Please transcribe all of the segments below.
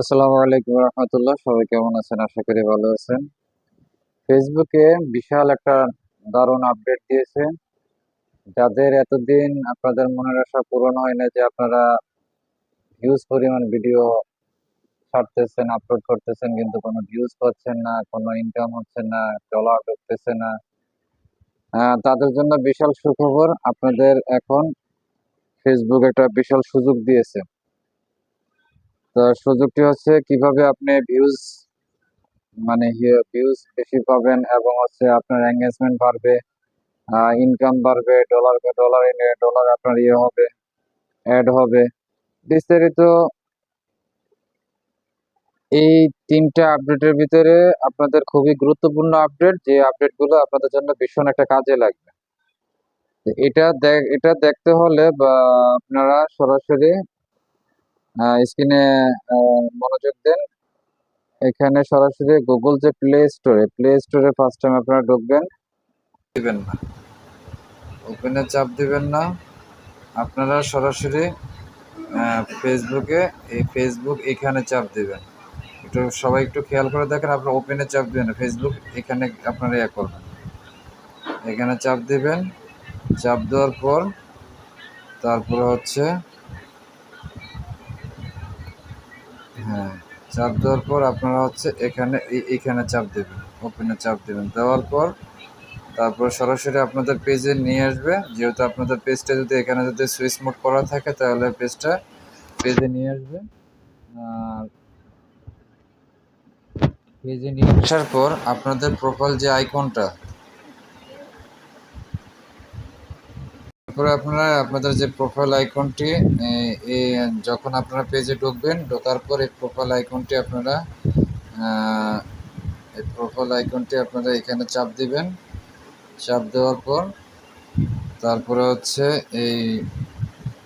আসসালামু আলাইকুম রহমতুল্লাহ, সবাই কেমন আছেন? আশা করি ভালো আছেন। ফেসবুকে বিশাল একটা দারুণ আপডেট দিয়েছে। যাদের এতদিন আপনাদের মনের আশা পূরণ হয় না যে আপনারা হিউজ পরিমাণ ভিডিও ছাড়তেছেন আপলোড করতেছেন, কিন্তু কোনো ভিউজ পাচ্ছেন না, কোনো ইনকাম হচ্ছে না ডলার ঢুকতেছে না তাদের জন্য বিশাল সুখবর। আপনাদের এখন ফেসবুক একটা বিশাল সুযোগ দিয়েছে। সুযোগটি হচ্ছে কীভাবে আপনি ভিউজ মানে ভিউজ বেশি পাবেন এবং হচ্ছে আপনার এঙ্গেজমেন্ট বাড়বে ইনকাম বাড়বে ডলার ডলার ডলার আপনার ইয়ে হবে অ্যাড হবে। বিস্তারিত এই তিনটা আপডেটের ভিতরে আপনাদের খুবই গুরুত্বপূর্ণ আপডেট যে আপডেটগুলো আপনাদের জন্য ভীষণ একটা কাজে লাগবে। এটা এটা দেখতে হলে বা আপনারা সরাসরি স্ক্রিনে মনোযোগ দেন। এখানে সরাসরি গুগল যে প্লে স্টোরে প্লে স্টোরে ফার্স্ট টাইম আপনারা ঢুকবেন। দিবেন না। ওপেনে চাপ দিবেন না। আপনারা সরাসরি ফেসবুকে এই ফেসবুক এখানে চাপ দিবেন। একটু সবাই একটু খেয়াল করে দেখেন, আপনার ওপেনে চাপ দিবেন ফেসবুক এখানে আপনারা ইয়ে করবেন। এখানে চাপ দিবেন। চাপ দেওয়ার পর, তারপরে হচ্ছে হ্যাঁ চাপ দেওয়ার পর আপনারা হচ্ছে এখানে এই- এইখানে চাপ দেবেন ওপেনে চাপ দেবেন। দেওয়ার পর তারপর সরাসরি আপনাদের পেজে নিয়ে আসবে। যেহেতু আপনাদের পেজটা যদি এখানে যদি সুইচ মোড করা থাকে, তাহলে পেজটা পেজে নিয়ে আসবে। আর পেজে নিয়ে আসার পর আপনাদের প্রোফাইল যে আইকনটা তারপরে আপনারা আপনাদের যে প্রোফাইল আইকনটি যখন আপনারা পেজে ঢুকবেন, ঢোকার পর এই প্রোফাইল আইকনটি আপনারা এই প্রোফাইল আইকনটি আপনারা এখানে চাপ দিবেন। চাপ দেওয়ার পর, তারপরে হচ্ছে এই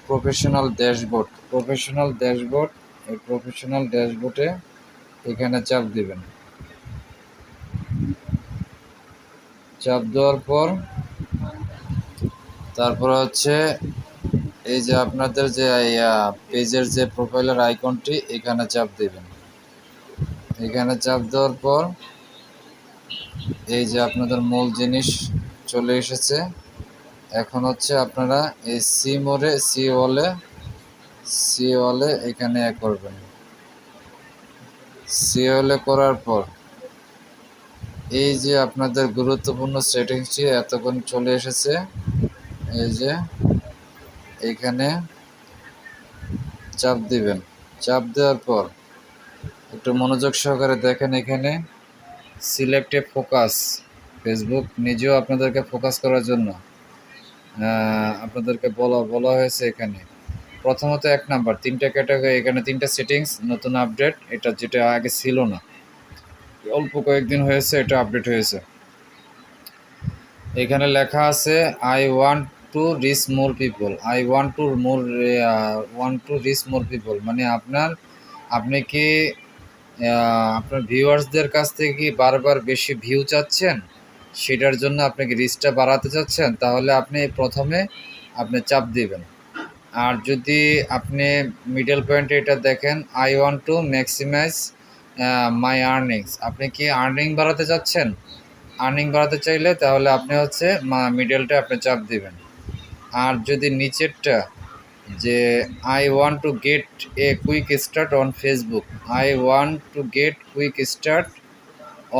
প্রফেশনাল ড্যাশবোর্ড প্রফেশনাল ড্যাশবোর্ড এই প্রফেশনাল ড্যাশবোর্ডে এখানে চাপ দিবেন। চাপ দেওয়ার পর তারপরে হচ্ছে এই যে আপনাদের যে পেজের যে প্রোফাইলের আইকনটি এখানে চাপ দেবেন। এখানে চাপ দেওয়ার পর এই যে আপনাদের মূল জিনিস চলে এসেছে। এখন হচ্ছে আপনারা এই সি মোড়ে সি ওয়ালে সি ওয়ালে এখানে করবেন। সি ওয়ালে করার পর এই যে আপনাদের গুরুত্বপূর্ণ সেটিংসটি এতক্ষণ চলে এসেছে। এই যে, এখানে চাপ দিবেন। চাপ দেওয়ার পর একটু মনোযোগ সহকারে দেখেন এখানে সিলেক্টে ফোকাস। ফেসবুক নিজেও আপনাদেরকে ফোকাস করার জন্য আপনাদেরকে বলা বলা হয়েছে এখানে। প্রথমত এক নাম্বার, তিনটা ক্যাটাগরি, এখানে তিনটা সেটিংস, নতুন আপডেট, এটা যেটা আগে ছিল না। অল্প কয়েকদিন হয়েছে, এটা আপডেট হয়েছে। এখানে লেখা আছে I want to reach more people I want to more want to reach more people মানে আপনার, আপনি কি আপনার ভিউয়ার্সদের কাছ থেকে কি বারবার বেশি ভিউ চাচ্ছেন? সেটার জন্য আপনি কি রিচটা বাড়াতে চাচ্ছেন? তাহলে আপনি প্রথমে আপনি চাপ দিবেন। আর যদি আপনি মিডল পয়েন্টে এটা দেখেন I want to maximise my earnings আপনি কি আর্নিং বাড়াতে চাচ্ছেন? আর্নিং বাড়াতে চাইলে তাহলে আপনি হচ্ছে মিডলটা আপনি চাপ দিবেন। আর যদি নিচেরটা, যে I want to get a quick start on Facebook I want to get quick start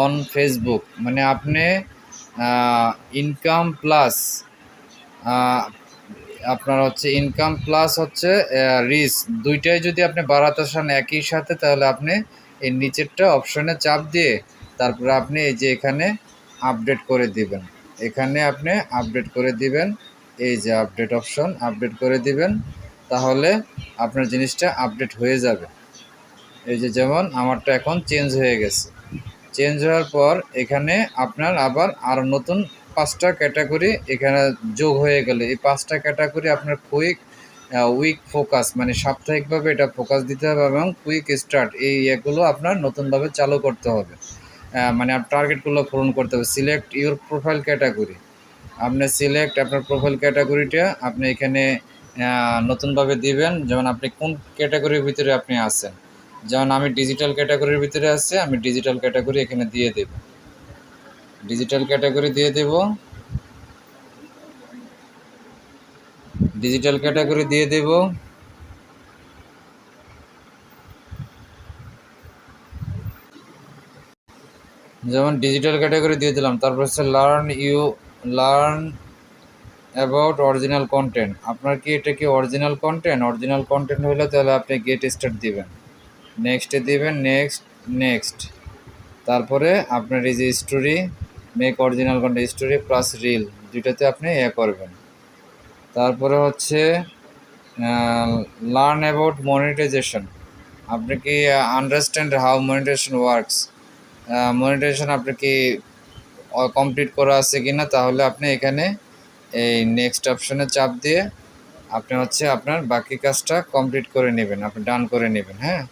on Facebook মানে আপনি ইনকাম প্লাস আপনার হচ্ছে ইনকাম প্লাস হচ্ছে রিস দুইটাই যদি আপনি বাড়াতে চান একই সাথে, তাহলে আপনি এই নিচেরটা অপশনে চাপ দিয়ে তারপরে আপনি এই যে এখানে আপডেট করে দিবেন। এখানে আপনি আপডেট করে দিবেন। এই যে আপডেট অপশন আপডেট করে দিবেন, তাহলে আপনার জিনিসটা আপডেট হয়ে যাবে। এই যে যেমন আমারটা এখন চেঞ্জ হয়ে গেছে। চেঞ্জ হওয়ার পর এখানে আপনার আবার আরও নতুন পাঁচটা ক্যাটাগরি এখানে যোগ হয়ে গেলে। এই পাঁচটা ক্যাটাগরি আপনার কুইক উইক ফোকাস মানে সাপ্তাহিকভাবে এটা ফোকাস দিতে হবে এবং কুইক স্টার্ট এই এগুলো আপনার নতুনভাবে চালু করতে হবে। মানে টার্গেটগুলো পূরণ করতে হবে। সিলেক্ট ইউর প্রোফাইল ক্যাটাগরি আপনি সিলেক্ট আপনার প্রোফাইল ক্যাটাগরিটা আপনি এখানে নতুনভাবে দিবেন। যেমন আপনি কোন ক্যাটাগরির ভিতরে আপনি আছেন। যেমন আমি ডিজিটাল ক্যাটাগরির ভিতরে আছে, আমি ডিজিটাল ক্যাটাগরি এখানে দিয়ে দেব। ডিজিটাল ক্যাটাগরি দিয়ে দেব। ডিজিটাল ক্যাটাগরি দিয়ে দেব। যেমন ডিজিটাল ক্যাটাগরি দিয়ে দিলাম, তারপর হচ্ছে learn you learn about original content আপনার কি এটা কি অরিজিনাল কন্টেন্ট অরিজিনাল কন্টেন্ট হলে তাহলে আপনি গেট স্টার্ট দিবেন। নেক্সটে দিবেন নেক্সট নেক্সট তারপরে আপনার এই যে story make original content story plus reel দুইটাতে আপনি এ করবেন। তারপরে হচ্ছে লার্ন অ্যাবাউট মনিটাইজেশন আপনি কি understand how monetisation works monetisation আপনি কি কমপ্লিট করা আছে কি না তাহলে আপনি এখানে এই নেক্সট অপশনে চাপ দিয়ে আপনি হচ্ছে আপনার বাকি কাজটা কমপ্লিট করে নেবেন, আপনি ডান করে নেবেন হ্যাঁ?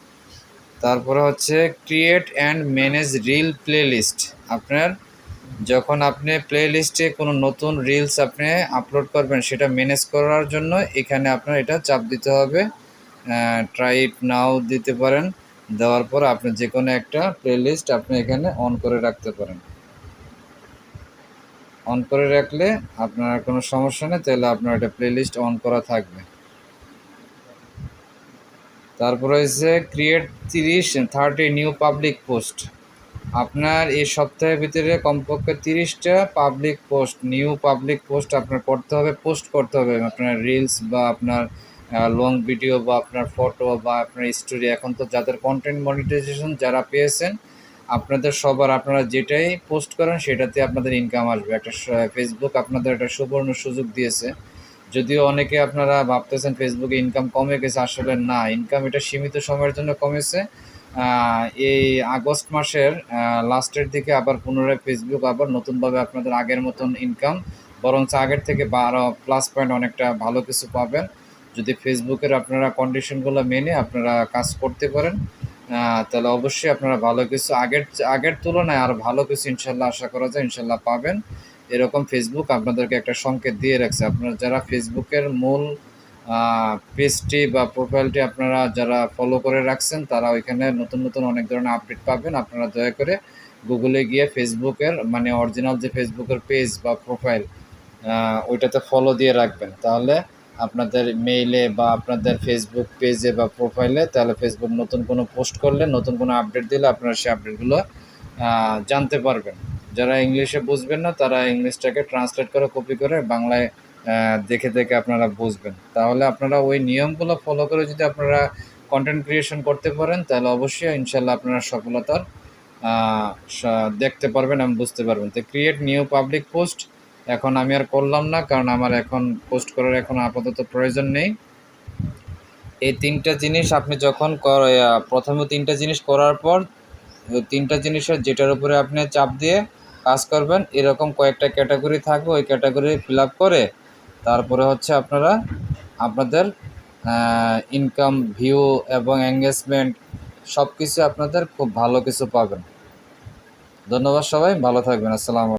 তারপরে হচ্ছে create and manage reel playlist আপনার যখন আপনি প্লে লিস্টে কোনো নতুন রিলস আপনি আপলোড করবেন, সেটা ম্যানেজ করার জন্য এখানে আপনার এটা চাপ দিতে হবে। ট্রাই ইট নাও দিতে পারেন, দেওয়ার পর আপনি যে কোনো একটা প্লে লিস্ট আপনি এখানে অন করে রাখতে পারেন। অন করে রাখলে আপনার কোনো সমস্যা নেই, তাহলে আপনার একটা প্লে লিস্ট অন করা থাকবে। তারপর হয়েছে ক্রিয়েট তিরিশ থার্টি নিউ পাবলিক পোস্ট আপনার এই সপ্তাহের ভিতরে কমপক্ষে তিরিশটা public post new public post আপনার করতে হবে পোস্ট করতে হবে। আপনার রিলস বা আপনার লং ভিডিও বা আপনার ফটো বা আপনার স্টোরি এখন তো যাদের কন্টেন্ট মনিটাইজেশন যারা পেয়েছেন আপনাদের সবার আপনারা যেটাই পোস্ট করেন, সেটাতে আপনাদের ইনকাম আসবে। একটা ফেসবুক আপনাদের একটা সুবর্ণ সুযোগ দিয়েছে। যদিও অনেকে আপনারা ভাবতেছেন ফেসবুকে ইনকাম কমে গেছে, আসলে না। ইনকাম এটা সীমিত সময়ের জন্য কমেছে। এই আগস্ট মাসের লাস্টের দিকে আবার পুনরায় ফেসবুক আবার নতুনভাবে আপনাদের আগের মতন ইনকাম বরঞ্চ আগের থেকে বারো প্লাস পয়েন্ট অনেকটা ভালো কিছু পাবেন। যদি ফেসবুকের আপনারা কন্ডিশনগুলো মেনে আপনারা কাজ করতে পারেন তাহলে অবশ্যই আপনারা ভালো কিছু, আগের আগের তুলনায় আর ভালো কিছু ইনশাল্লাহ আশা করা যায়, ইনশাল্লাহ পাবেন। এরকম ফেসবুক আপনাদেরকে একটা সংকেত দিয়ে রাখছে। আপনারা যারা ফেসবুকের মূল পেজটি বা প্রোফাইলটি আপনারা যারা ফলো করে রাখছেন, তারা ওইখানে নতুন নতুন অনেক ধরনের আপডেট পাবেন। আপনারা দয়া করে গুগলে গিয়ে ফেসবুকের মানে অরিজিনাল যে ফেসবুকের পেজ বা প্রোফাইল ওইটাতে ফলো দিয়ে রাখবেন। তাহলে আপনাদের মেইলে বা আপনাদের ফেসবুক পেজে বা প্রোফাইলে তাহলে ফেসবুক নতুন কোনো পোস্ট করলে, নতুন কোনো আপডেট দিলে আপনারা সেই আপডেটগুলো জানতে পারবেন। যারা ইংলিশে বুঝবেন না, তারা ইংলিশটাকে ট্রান্সলেট করে কপি করে বাংলায় দেখে দেখে আপনারা বুঝবেন। তাহলে আপনারা ওই নিয়মগুলো ফলো করে যদি আপনারা কন্টেন্ট ক্রিয়েশন করতে পারেন, তাহলে অবশ্যই ইনশাল্লাহ আপনারা সফলতার দেখতে পারবেন এবং বুঝতে পারবেন। তো ক্রিয়েট নিউ পাবলিক পোস্ট এখন আমি আর করলাম না, কারণ আমার এখন পোস্ট করার এখন আপাতত প্রয়োজন নেই। এই তিনটা জিনিস আপনি যখন প্রথমে তিনটা জিনিস করার পর তিনটা জিনিসের যেটার উপরে আপনি চাপ দিয়ে কাজ করবেন, এরকম কয়েকটা ক্যাটাগরি থাকবে, ওই ক্যাটাগরি ফিল করে তারপরে হচ্ছে আপনারা আপনাদের ইনকাম ভিউ এবং এঙ্গেজমেন্ট সব কিছু আপনাদের খুব ভালো কিছু পাবেন। ধন্যবাদ সবাই, ভালো থাকবেন, আসসালামু